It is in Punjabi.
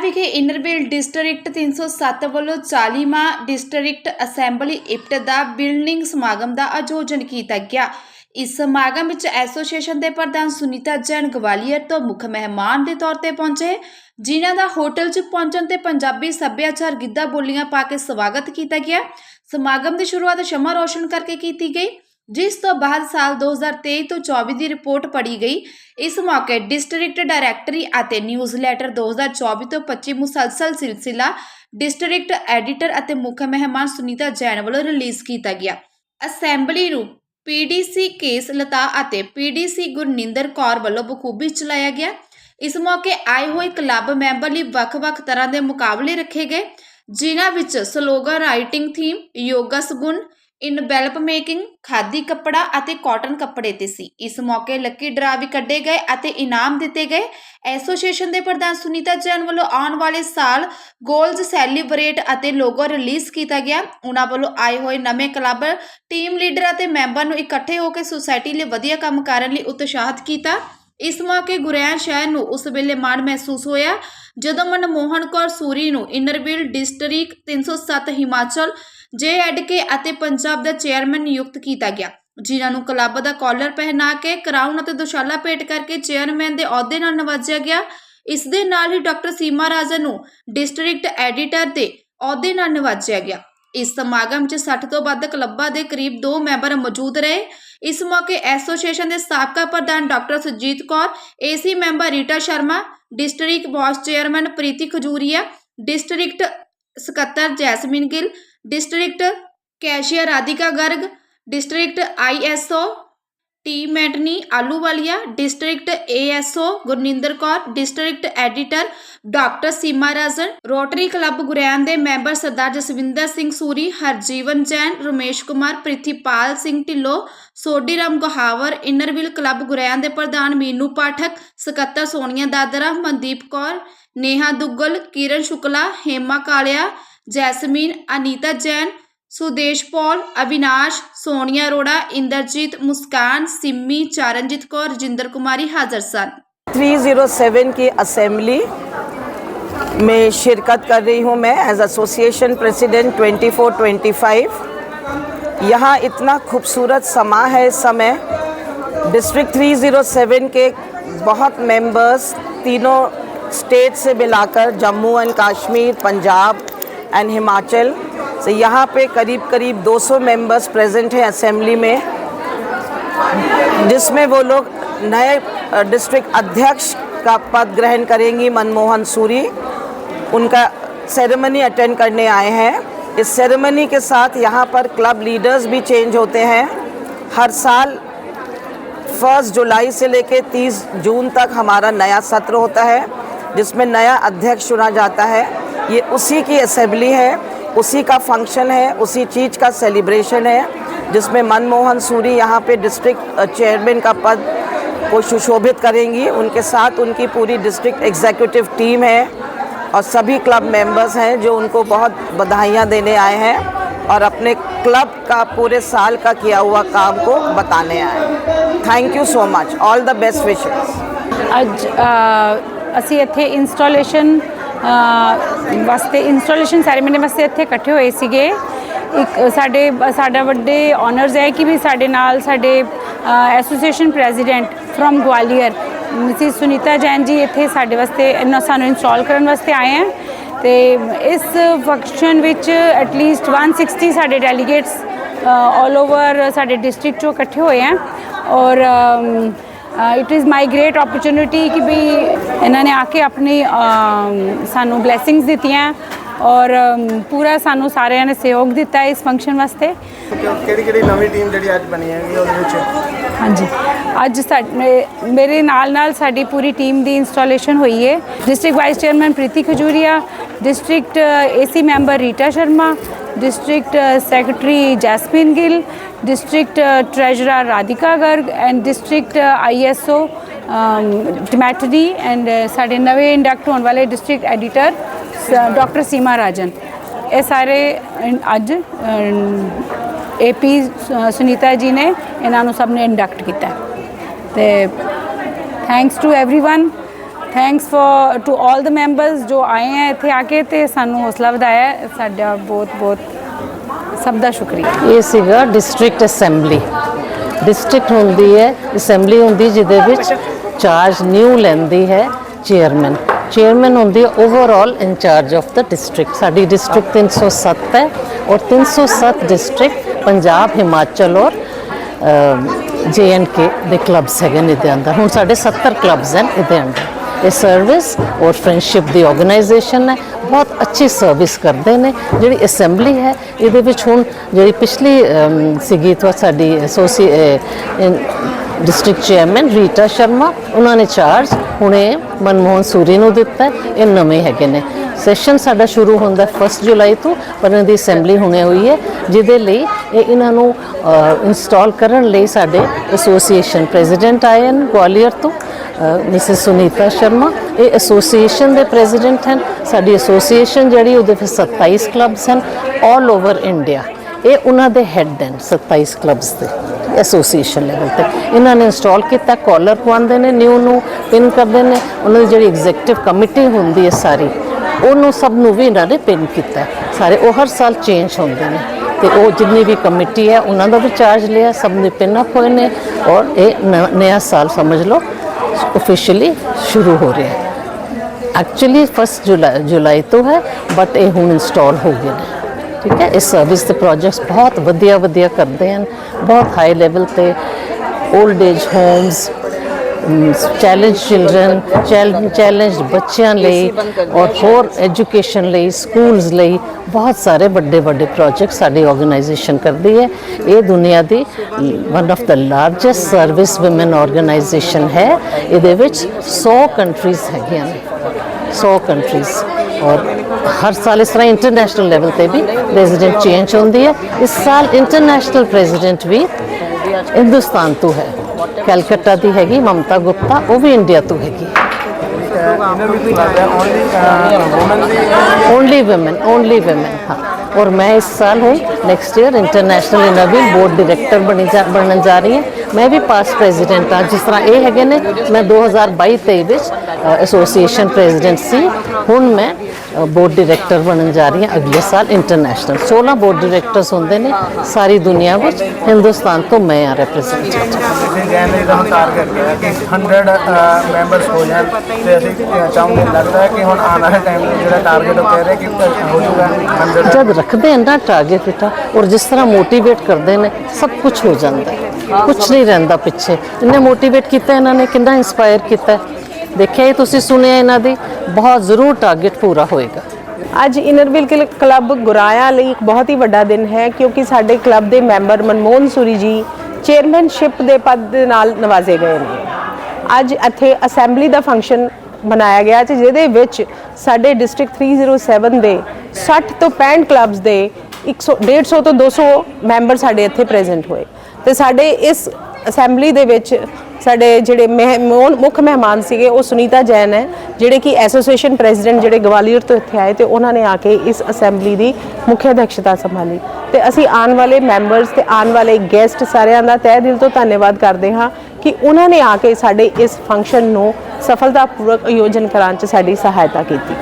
ਵਿਖੇ ਇਨਰਵਿਲ ਡਿਸਟ੍ਰਿਕਟ 307 ਵੱਲੋਂ 40ਵਾਂ ਡਿਸਟ੍ਰਿਕਟ ਅਸੈਂਬਲੀ ਇਪਟ ਦਾ ਬਿਲਡਿੰਗ ਸਮਾਗਮ ਦਾ ਆਯੋਜਨ ਕੀਤਾ ਗਿਆ। ਇਸ ਸਮਾਗਮ ਵਿੱਚ ਐਸੋਸੀਏਸ਼ਨ ਦੇ ਪ੍ਰਧਾਨ ਸੁਨੀਤਾ ਜੈਨ ਗਵਾਲੀਅਰ ਤੋਂ ਮੁੱਖ ਮਹਿਮਾਨ ਦੇ ਤੌਰ ਤੇ ਪਹੁੰਚੇ, ਜਿਨ੍ਹਾਂ ਦਾ ਹੋਟਲ 'ਚ ਪਹੁੰਚਣ ਤੇ ਪੰਜਾਬੀ ਸੱਭਿਆਚਾਰ ਗਿੱਧਾ ਬੋਲੀਆਂ ਪਾ ਕੇ ਸਵਾਗਤ ਕੀਤਾ ਗਿਆ। ਸਮਾਗਮ ਦੀ ਸ਼ੁਰੂਆਤ ਸ਼ਮਾ ਰੋਸ਼ਨ ਕਰਕੇ ਕੀਤੀ ਗਈ। ਜਿਸ ਤੋਂ ਬਾਅਦ ਸਾਲ 2023 ਤੋਂ 24 ਦੀ ਰਿਪੋਰਟ ਪੜ੍ਹੀ ਗਈ। ਇਸ ਮੌਕੇ ਡਿਸਟ੍ਰਿਕਟ ਡਾਇਰੈਕਟਰੀ ਅਤੇ ਨਿਊਜ਼ਲੈਟਰ 2024 ਤੋਂ 25 ਮੁਸਲਸਲ ਸਿਲਸਿਲਾ, ਡਿਸਟ੍ਰਿਕਟ ਐਡੀਟਰ ਅਤੇ ਮੁੱਖ ਮਹਿਮਾਨ ਸੁਨੀਤਾ ਜੈਨ ਵੱਲੋਂ ਰਿਲੀਜ਼ ਕੀਤਾ ਗਿਆ। ਅਸੈਂਬਲੀ ਨੂੰ ਪੀਡੀਸੀ ਕੇਸ ਲਤਾ ਅਤੇ ਪੀਡੀਸੀ ਗੁਰਨਿੰਦਰ ਕੌਰ ਵੱਲੋਂ ਬਖੂਬੀ ਚਲਾਇਆ ਗਿਆ। ਇਸ ਮੌਕੇ ਆਏ ਹੋਏ ਕਲੱਬ ਮੈਂਬਰ ਲਈ ਵੱਖ-ਵੱਖ ਤਰ੍ਹਾਂ ਦੇ ਮੁਕਾਬਲੇ ਰੱਖੇ ਗਏ, ਜਿਨ੍ਹਾਂ ਵਿੱਚ ਸਲੋਗਨ, ਰਾਈਟਿੰਗ ਥੀਮ, ਯੋਗਾ ਸਗੁਣ ਇਨਵੈਲਪ ਮੇਕਿੰਗ ਖਾਦੀ ਕੱਪੜਾ ਅਤੇ ਕਾਟਨ ਕੱਪੜੇ ਤੇ ਸੀ। ਇਸ ਮੌਕੇ ਲੱਕੀ ਡਰਾ ਵੀ ਕੱਢੇ ਗਏ ਅਤੇ ਇਨਾਮ ਦਿੱਤੇ ਗਏ। ਐਸੋਸੀਏਸ਼ਨ ਦੇ ਪ੍ਰਧਾਨ ਸੁਨੀਤਾ ਜੈਨ ਵੱਲੋਂ ਆਉਣ ਵਾਲੇ ਸਾਲ ਗੋਲਜ਼ ਸੈਲੀਬ੍ਰੇਟ ਅਤੇ ਲੋਗੋ ਰਿਲੀਜ਼ ਕੀਤਾ ਗਿਆ। ਉਹਨਾਂ ਵੱਲੋਂ ਆਏ ਹੋਏ ਨਵੇਂ ਕਲੱਬ, ਟੀਮ ਲੀਡਰ ਅਤੇ ਮੈਂਬਰ ਨੂੰ ਇਕੱਠੇ ਹੋ ਕੇ ਸੁਸਾਇਟੀ ਲਈ ਵਧੀਆ ਕੰਮ ਕਰਨ ਲਈ ਉਤਸ਼ਾਹਿਤ ਕੀਤਾ। ਇਸ ਮੌਕੇ ਗੁਰੈਣ ਸ਼ਹਿਰ ਨੂੰ ਉਸ ਵੇਲੇ ਮਾਣ ਮਹਿਸੂਸ ਹੋਇਆ, ਜਦੋਂ ਮਨਮੋਹਨ ਕੌਰ ਸੂਰੀ ਨੂੰ ਇਨਰਵਿਲ ਡਿਸਟ੍ਰਿਕਟ 307 ਹਿਮਾਚਲ ਜੇ ਐਡਕੇ ਅਤੇ ਪੰਜਾਬ ਦਾ ਚੇਅਰਮੈਨ ਨਿਯੁਕਤ ਕੀਤਾ ਗਿਆ, ਜਿਨ੍ਹਾਂ ਨੂੰ ਕਲੱਬ ਦਾ ਕਾਲਰ ਪਹਿਨਾ ਕੇ, ਕਰਾਊਨ ਅਤੇ ਦੁਸ਼ਾਲਾ ਭੇਟ ਕਰਕੇ ਚੇਅਰਮੈਨ ਦੇ ਅਹੁਦੇ ਨਾਲ ਨਵਾਜਿਆ ਗਿਆ। ਇਸ ਦੇ ਨਾਲ ਹੀ ਡਾਕਟਰ ਸੀਮਾ ਰਾਜਨ ਨੂੰ ਡਿਸਟ੍ਰਿਕਟ ਐਡੀਟਰ ਦੇ ਅਹੁਦੇ ਨਾਲ ਨਵਾਜਿਆ ਗਿਆ। ਇਸ ਸਮਾਗਮ 'ਚ 60 ਤੋਂ ਵੱਧ ਕਲੱਬਾਂ ਦੇ ਕਰੀਬ 2 ਮੈਂਬਰ ਮੌਜੂਦ ਰਹੇ। ਇਸ ਮੌਕੇ ਐਸੋਸੀਏਸ਼ਨ ਦੇ ਸਾਬਕਾ ਪ੍ਰਧਾਨ doctor Sujit Kaur, AC member Rita Sharma, district vice chairman Preeti Khajuria, district ਸਕੱਤਰ Jasmine Gill, district cashier Radhika Garg, district ISO T matinee Ahluwalia, district ASO Gurninder Kaur, district editor doctor Seema Rajan, Rotary club ਗੁਰੈਨ ਦੇ member Sardar Jaswinder Singh Suri, Harjeevan Jain, Ramesh Kumar, Prithipal Singh Dhillon, Sodhiram Gahawar, Inner Wheel club ਗੁਰੈਨ ਦੇ ਪ੍ਰਧਾਨ ਮੀਨੂ ਪਾਠਕ, ਸਕੱਤਰ ਸੋਨੀਆ ਦਾਦਰਾ, ਮਨਦੀਪ ਕੌਰ, ਨੇਹਾ ਦੁੱਗਲ, ਕਿਰਨ ਸ਼ੁਕਲਾ, ਹੇਮਾ ਕਾਲਿਆ, ਜੈਸਮੀਨ, ਅਨੀਤਾ ਜੈਨ सुदेश पॉल, अविनाश, सोनिया अरोड़ा, इंद्रजीत मुस्कान, सिम्मी चारणजीत कौर रजिंदर कुमारी हाजिर सन। 307 की असेंबली में शिरकत कर रही हूँ मैं एज एसोसिएशन प्रेसिडेंट 2425 यहाँ इतना खूबसूरत समा है इस समय। डिस्ट्रिक्ट 307 के बहुत मेंबर्स तीनों स्टेट से मिलाकर जम्मू एंड कश्मीर पंजाब एंड हिमाचल से यहाँ पे करीब करीब 200 मेंबर्स प्रेजेंट हैं असेंबली में, जिसमें वो लोग नए डिस्ट्रिक्ट अध्यक्ष का पद ग्रहण करेंगी, मनमोहन सूरी। उनका सेरेमनी अटेंड करने आए हैं। इस सेरेमनी के साथ यहाँ पर क्लब लीडर्स भी चेंज होते हैं। हर साल फ़र्स्ट जुलाई से लेकर 30 जून तक हमारा नया सत्र होता है, जिसमें नया अध्यक्ष चुना जाता है। ये उसी की असेंबली है। उसी का फ़ंक्शन है, उसी चीज़ का सेलिब्रेशन है, जिसमें मनमोहन सूरी यहाँ पे डिस्ट्रिक्ट चेयरमैन का पद को सुशोभित करेंगी। उनके साथ उनकी पूरी डिस्ट्रिक्ट एग्जीक्यूटिव टीम है और सभी क्लब मेंबर्स हैं जो उनको बहुत बधाइयाँ देने आए हैं और अपने क्लब का पूरे साल का किया हुआ काम को बताने आए हैं। Thank you so much all the best wishes अज असी इतने इंस्टॉलेशन ਵਾਸਤੇ ਇੰਸਟਾਲੇਸ਼ਨ ਸੈਰੇਮਨੀ ਵਾਸਤੇ ਇੱਥੇ ਇਕੱਠੇ ਹੋਏ ਸੀਗੇ। ਇੱਕ ਸਾਡੇ, ਸਾਡਾ ਵੱਡੇ ਆਨਰਸ ਹੈ ਕਿ ਵੀ ਸਾਡੇ ਨਾਲ ਸਾਡੇ association president from Gwalior Mrs Sunita Jain ji ਇੱਥੇ ਸਾਡੇ ਵਾਸਤੇ ਇਹਨਾਂ ਸਾਨੂੰ ਇੰਸਟਾਲ ਕਰਨ ਵਾਸਤੇ ਆਏ ਹਨ ਤੇ ਇਸ ਫੰਕਸ਼ਨ ਵਿੱਚ ਐਟਲੀਸਟ 160 ਸਾਡੇ ਡੈਲੀਗੇਟਸ ਆਲ ਓਵਰ ਸਾਡੇ ਡਿਸਟ੍ਰਿਕਟ ਚੋਂ ਇਕੱਠੇ ਹੋਏ ਹਨ ਔਰ it is my great opportunity ਕਿ ਵੀ ਇਹਨਾਂ ਨੇ ਆ ਕੇ ਆਪਣੀ ਸਾਨੂੰ ਬਲੇਸਿੰਗਸ ਦਿੱਤੀਆਂ ਔਰ ਪੂਰਾ ਸਾਨੂੰ ਸਾਰਿਆਂ ਨੇ ਸਹਿਯੋਗ ਦਿੱਤਾ ਇਸ ਫੰਕਸ਼ਨ ਵਾਸਤੇ। ਕਿਹੜੀ ਕਿਹੜੀ ਨਵੀਂ ਟੀਮ ਜਿਹੜੀ ਅੱਜ ਬਣੀ ਹੈ ਉਹਦੇ ਵਿੱਚ? ਹਾਂਜੀ। ਅੱਜ ਸਾਡੇ ਮੇਰੇ ਨਾਲ ਨਾਲ ਸਾਡੀ ਪੂਰੀ ਟੀਮ ਦੀ ਇੰਸਟਾਲੇਸ਼ਨ ਹੋਈ ਹੈ district vice chairman Preeti Khajuria district AC member Rita Sharma District secretary Jasmine Gill district treasurer Radhika Garg and district ISO ਟਮੈਟਰੀ and ਸਾਡੇ ਨਵੇਂ ਇੰਡਕਟ ਹੋਣ ਵਾਲੇ district editor doctor Seema Rajan ਇਹ ਸਾਰੇ ਅ, ਅੱਜ ਏਪੀ ਸੁਨੀਤਾ ਜੀ ਨੇ ਇਹਨਾਂ ਨੂੰ ਸਭ ਨੇ ਇੰਡਕਟ ਕੀਤਾ ਹੈ। ਤੇ thanks to everyone thanks for to all the members ਜੋ ਆਏ ਹੈ ਇੱਥੇ ਆ ਕੇ ਤੇ ਸਾਨੂੰ ਹੌਸਲਾ ਵਧਾਇਆ ਸਾਡਾ ਬਹੁਤ ਬਹੁਤ ਸਭ ਦਾ ਸ਼ੁਕਰੀਆ ਇਹ ਸੀਗਾ ਡਿਸਟ੍ਰਿਕਟ ਅਸੈਂਬਲੀ ਡਿਸਟ੍ਰਿਕਟ ਹੁੰਦੀ ਹੈ ਅਸੈਂਬਲੀ ਹੁੰਦੀ ਜਿਹਦੇ ਵਿੱਚ ਚਾਰਜ ਨਿਊ ਲੈਂਦੀ ਹੈ ਚੇਅਰਮੈਨ ਚੇਅਰਮੈਨ ਹੁੰਦੀ ਹੈ overall in-charge of the district ਸਾਡੀ ਡਿਸਟ੍ਰਿਕਟ 307 ਹੈ ਔਰ 307 ਡਿਸਟ੍ਰਿਕਟ ਪੰਜਾਬ ਹਿਮਾਚਲ ਔਰ ਜੇ ਐਂਡ ਕੇ ਦੇ ਕਲੱਬਸ ਹੈਗੇ ਨੇ ਇਹਦੇ ਅੰਦਰ ਹੁਣ ਸਾਡੇ 70 ਕਲੱਬਸ ਹਨ ਇਹਦੇ ਅੰਦਰ ਇਹ ਸਰਵਿਸ ਔਰ ਫਰੈਂਡਸ਼ਿਪ ਦੀ ਆਰਗੇਨਾਈਜੇਸ਼ਨ ਹੈ। ਬਹੁਤ ਅੱਛੀ ਸਰਵਿਸ ਕਰਦੇ ਨੇ। ਜਿਹੜੀ ਅਸੈਂਬਲੀ ਹੈ, ਇਹਦੇ ਵਿੱਚ ਹੁਣ ਜਿਹੜੀ ਪਿਛਲੀ ਸੀਗੀ ਤੋਂ ਸਾਡੀ ਐਸੋਸੀ ਡਿਸਟ੍ਰਿਕਟ ਚੇਅਰਮੈਨ ਰੀਟਾ ਸ਼ਰਮਾ, ਉਹਨਾਂ ਨੇ ਚਾਰਜ ਹੁਣੇ ਮਨਮੋਹਨ ਸੂਰੀ ਨੂੰ ਦਿੱਤਾ। ਇਹ ਨਵੇਂ ਹੈਗੇ ਨੇ। ਸੈਸ਼ਨ ਸਾਡਾ ਸ਼ੁਰੂ ਹੁੰਦਾ 1 ਜੁਲਾਈ ਤੋਂ, ਪਰ ਇਹਨਾਂ ਦੀ ਅਸੈਂਬਲੀ ਹੁਣੇ ਹੋਈ ਹੈ, ਜਿਹਦੇ ਲਈ ਇਹ ਇਹਨਾਂ ਨੂੰ ਇੰਸਟਾਲ ਕਰਨ ਲਈ ਸਾਡੇ ਐਸੋਸੀਏਸ਼ਨ ਪ੍ਰੈਜ਼ੀਡੈਂਟ ਆਏ ਹਨ, ਗਵਾਲੀਅਰ ਤੋਂ। ਮਿਸਿਸ ਸੁਨੀਤਾ ਸ਼ਰਮਾ। ਇਹ ਐਸੋਸੀਏਸ਼ਨ ਦੇ ਪ੍ਰੈਜ਼ੀਡੈਂਟ ਹਨ। ਸਾਡੀ ਐਸੋਸੀਏਸ਼ਨ ਜਿਹੜੀ, ਉਹਦੇ ਵਿੱਚ 27 ਕਲੱਬਸ ਹਨ 올 ਓਵਰ ਇੰਡੀਆ ਇਹ ਉਹਨਾਂ ਦੇ ਹੈੱਡ ਹਨ 27 ਕਲੱਬਸ ਦੇ ਐਸੋਸੀਏਸ਼ਨ ਲੈਵਲ ਤੇ। ਇਹਨਾਂ ਨੇ ਇੰਸਟਾਲ ਕੀਤਾ ਕਾਲਰ ਪਵਾਉਂਦੇ ਨੇ ਨਿਊ ਨੂੰ ਪਿੰਨ ਕਰਦੇ ਨੇ। ਉਹਨਾਂ ਦੀ ਜਿਹੜੀ ਐਗਜ਼ੀਕਟਿਵ ਕਮੇਟੀ ਹੁੰਦੀ ਹੈ ਸਾਰੀ, ਉਹਨੂੰ ਸਭ ਨੂੰ ਵੀ ਇਹਨਾਂ ਨੇ ਪਿੰਨ ਕੀਤਾ। ਸਾਰੇ ਉਹ ਹਰ ਸਾਲ ਚੇਂਜ ਹੁੰਦੇ ਨੇ। ਤੇ ਉਹ ਜਿੰਨੀ ਵੀ ਕਮੇਟੀ ਹੈ, ਉਹਨਾਂ ਦਾ ਵੀ ਚਾਰਜ ਲਿਆ, ਸਭ ਨੇ ਪਿੰਨ ਅਪ ਹੋਏ ਨੇ। ਔਰ ਇਹ ਨ- ਸਾਲ ਸਮਝ ਲਓ ਆਫੀਸ਼ੀਅਲੀ ਸ਼ੁਰੂ ਹੋ ਰਿਹਾ ਹੈ। ਐਕਚੁਅਲੀ 1 ਜੁਲਾਈ ਜੁਲਾਈ ਤੋਂ ਹੈ ਬਟ ਇਹ ਹੁਣ ਇੰਸਟਾਲ ਹੋ ਗਏ ਨੇ। ਠੀਕ ਹੈ, ਇਸ ਸਰਵਿਸ ਦੇ ਪ੍ਰੋਜੈਕਟਸ ਬਹੁਤ ਵਧੀਆ ਵਧੀਆ ਕਰਦੇ ਹਨ। ਬਹੁਤ ਹਾਈ ਲੈਵਲ ਤੇ old age homes challenge children challenge ਬੱਚਿਆਂ ਲਈ ਔਰ ਹੋਰ ਐਜੂਕੇਸ਼ਨ ਲਈ ਸਕੂਲਸ ਲਈ ਬਹੁਤ ਸਾਰੇ ਵੱਡੇ ਵੱਡੇ ਪ੍ਰੋਜੈਕਟ ਸਾਡੀ ਆਰਗੇਨਾਈਜੇਸ਼ਨ ਕਰਦੀ ਹੈ ਇਹ ਦੁਨੀਆ ਦੀ one of the largest service women organisation ਹੈ ਇਹਦੇ ਵਿੱਚ 100 ਕੰਟਰੀਜ਼ ਹੈਗੀਆਂ ਨੇ 100 ਕੰਟਰੀਜ਼ ਔਰ ਹਰ ਸਾਲ ਇਸ ਤਰ੍ਹਾਂ ਇੰਟਰਨੈਸ਼ਨਲ ਲੈਵਲ ਤੇ ਵੀ ਪ੍ਰੈਜ਼ੀਡੈਂਟ ਚੇਂਜ ਹੁੰਦੀ ਹੈ ਇਸ ਸਾਲ ਇੰਟਰਨੈਸ਼ਨਲ ਪ੍ਰੈਜ਼ੀਡੈਂਟ ਵੀ ਹਿੰਦੁਸਤਾਨ ਤੋਂ ਹੈ ਕੈਲਕੱਟਾ ਦੀ ਹੈਗੀ, ਮਮਤਾ ਗੁਪਤਾ, ਉਹ ਵੀ ਇੰਡੀਆ ਤੋਂ ਹੈਗੀ। ਓਨਲੀ ਵੂਮਨ ਓਨਲੀ women, ਹਾਂ। ਔਰ ਮੈਂ ਇਸ ਸਾਲ ਹੁਣ next year international innovation board director ਬਣੀ ਜਾ, ਬਣਨ ਜਾ ਰਹੀ ਹਾਂ। ਮੈਂ ਵੀ ਪਾਸਟ ਪ੍ਰੈਜ਼ੀਡੈਂਟ ਹਾਂ। ਜਿਸ ਤਰ੍ਹਾਂ ਇਹ ਹੈਗੇ ਨੇ, ਮੈਂ 2022-23 ਵਿੱਚ ਐਸੋਸੀਏਸ਼ਨ ਪ੍ਰੈਜ਼ੀਡੈਂਟ ਸੀ। ਹੁਣ ਮੈਂ ਬੋਰਡ ਡਾਇਰੈਕਟਰ ਬਣਨ ਜਾ ਰਹੀ ਹਾਂ ਅਗਲੇ ਸਾਲ ਇੰਟਰਨੈਸ਼ਨਲ 16 ਬੋਰਡ ਡਾਇਰੈਕਟਰਸ ਹੁੰਦੇ ਨੇ ਸਾਰੀ ਦੁਨੀਆ ਵਿੱਚ। ਹਿੰਦੁਸਤਾਨ ਤੋਂ ਮੈਂ ਆ ਰਿਪਰੈਜ਼ੈਂਟ ਕਿ 100 ਮੈਂਬਰਸ ਹੋ ਜਾਣ ਤੇ ਅਸੀਂ ਚਾਹੁੰਦੇ ਲੱਗਦਾ ਹੈ ਕਿ ਹੁਣ ਆਉਣ ਵਾਲੇ ਟਾਈਮ ਵਿੱਚ ਜਿਹੜਾ ਟਾਰਗੇਟ ਉਹ ਕਹਿ ਰਹੇ ਕਿ ਹੋ ਜਾਊਗਾ 100 ਜਦ ਰੱਖਦੇ ਹਨ ਨਾ ਟਾਰਗੇਟ ਬੇਟਾ ਔਰ ਜਿਸ ਤਰ੍ਹਾਂ ਮੋਟੀਵੇਟ ਕਰਦੇ ਨੇ ਸਭ ਕੁਝ ਹੋ ਜਾਂਦਾ ਹੈ। ਕੁਝ ਨਹੀਂ ਰਹਿੰਦਾ ਪਿੱਛੇ। ਇਹਨੇ ਮੋਟੀਵੇਟ ਕੀਤਾ ਇਹਨਾਂ ਨੇ ਕਿੰਨਾ ਇਨਸਪਾਇਰ ਕੀਤਾ। ਦੇਖਿਆ ਇਹ ਤੁਸੀਂ ਸੁਣਿਆ ਇਹਨਾਂ ਦੀ, ਬਹੁਤ ਜ਼ਰੂਰ ਟਾਰਗੇਟ ਪੂਰਾ ਹੋਏਗਾ। ਅੱਜ ਇਨਰਵਿਲ ਕਲੱਬ ਗੁਰਾਇਆ ਲਈ ਇੱਕ ਬਹੁਤ ਹੀ ਵੱਡਾ ਦਿਨ ਹੈ, ਕਿਉਂਕਿ ਸਾਡੇ ਕਲੱਬ ਦੇ ਮੈਂਬਰ ਮਨਮੋਹਨ ਸੂਰੀ ਜੀ ਚੇਅਰਮੈਨਸ਼ਿਪ ਦੇ ਪਦ ਦੇ ਨਾਲ ਨਵਾਜ਼ੇ ਗਏ ਨੇ। ਅੱਜ ਇੱਥੇ ਅਸੈਂਬਲੀ ਦਾ ਫੰਕਸ਼ਨ ਮਨਾਇਆ ਗਿਆ, ਤੇ ਜਿਹਦੇ ਵਿੱਚ ਸਾਡੇ ਡਿਸਟ੍ਰਿਕਟ 307 ਦੇ 60 ਤੋਂ 65 ਕਲੱਬਸ ਦੇ 100 150 ਤੋਂ 200 ਮੈਂਬਰ ਸਾਡੇ ਇੱਥੇ ਪ੍ਰੈਜ਼ੈਂਟ ਹੋਏ। ਤੇ ਸਾਡੇ ਇਸ ਅਸੈਂਬਲੀ ਦੇ ਵਿੱਚ ਸਾਡੇ ਜਿਹੜੇ ਮਹਿ- ਮੁੱਖ ਮਹਿਮਾਨ ਸੀਗੇ, ਉਹ ਸੁਨੀਤਾ ਜੈਨ ਹੈ, ਜਿਹੜੇ ਕਿ ਐਸੋਸੀਏਸ਼ਨ ਪ੍ਰੈਜ਼ੀਡੈਂਟ ਜਿਹੜੇ ਗਵਾਲੀਅਰ ਤੋਂ ਇੱਥੇ ਆਏ ਤੇ ਉਹਨਾਂ ਨੇ ਆ ਕੇ ਇਸ ਅਸੈਂਬਲੀ ਦੀ ਮੁੱਖ ਅਧਿਕਸ਼ਤਾ ਸੰਭਾਲੀ। ਤੇ ਅਸੀਂ ਆਉਣ ਵਾਲੇ ਮੈਂਬਰਸ ਤੇ ਆਉਣ ਵਾਲੇ ਗੈਸਟ ਸਾਰਿਆਂ ਦਾ ਤਹਿ ਦਿਲ ਤੋਂ ਧੰਨਵਾਦ ਕਰਦੇ ਹਾਂ ਕਿ ਉਹਨਾਂ ਨੇ ਆ ਕੇ ਸਾਡੇ ਇਸ ਫੰਕਸ਼ਨ ਨੂੰ ਸਫਲਤਾਪੂਰਵਕ ਆਯੋਜਨ ਕਰਾਉਣ 'ਚ ਸਾਡੀ ਸਹਾਇਤਾ ਕੀਤੀ।